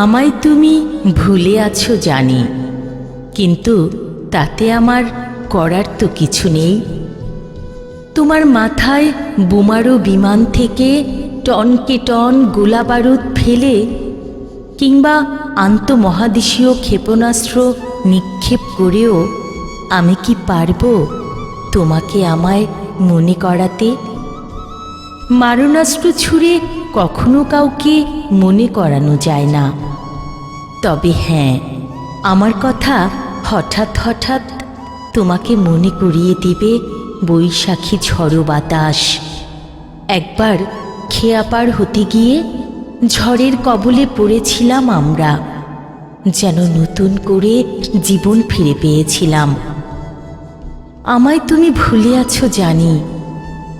আমায় তুমি ভুলে আছো জানি, কিন্তু তাতে আমার করার তো কিছু নেই। তোমার মাথায় বোমারো বিমান থেকে টনকে টন গোলা বারুদ ফেলে, কিংবা আন্তমহাদেশীয় ক্ষেপণাস্ত্র নিক্ষেপ করেও আমি কি পারব তোমাকে আমায় মনে করাতে? মারণাস্ত্র ছুঁড়ে কখনো কাউকে মনে করানো যায় না। তবে হ্যাঁ আমার কথা হঠাৎ হঠাৎ তোমাকে মনে করিয়ে দিবে বৈশাখী ঝড়ো বাতাস। একবার খেয়াপার হতে গিয়ে ঝড়ের কবলে পড়েছিলাম আমরা, যেন নতুন করে জীবন ফিরে পেয়েছিলাম। আমায় তুমি ভুলে আছো জানি,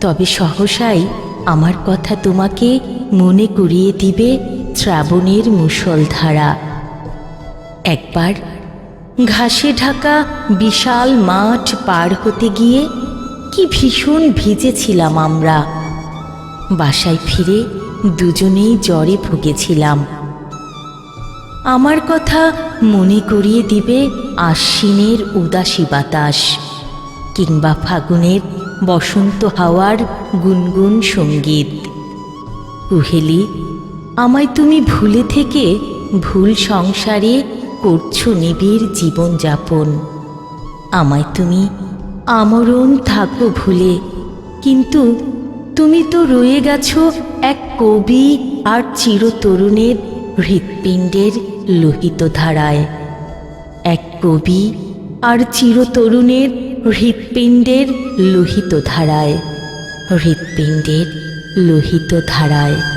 তবে সহসাই আমার কথা তোমাকে মনে করিয়ে দিবে শ্রাবণের মুষলধারা। একবার ঘাসে ঢাকা বিশাল মাঠ পার হতে গিয়ে কি ভীষণ ভিজেছিলাম আমরা। বাসায় ফিরে দুজনেই জ্বরে ভুগেছিলাম। আমার কথা মনে করিয়ে দিবে আশ্বিনের উদাসী বাতাস কিংবা ফাগুনের বসন্ত হাওয়ার গুনগুন সংগীত। কুহেলি আমায় তুমি ভুলে থেকে ভুল সংসারে করছ নিবিড় জীবনযাপন। আমায় তুমি আমরণ থাকো ভুলে, কিন্তু তুমি তো রয়ে গেছো এক কবি আর চিরতরুণের হৃৎপিণ্ডের লোহিত ধারায়। এক কবি আর চিরতরুণের হৃৎপিণ্ডের লোহিত ধারায় হৃৎপিণ্ডের লোহিত ধারায়।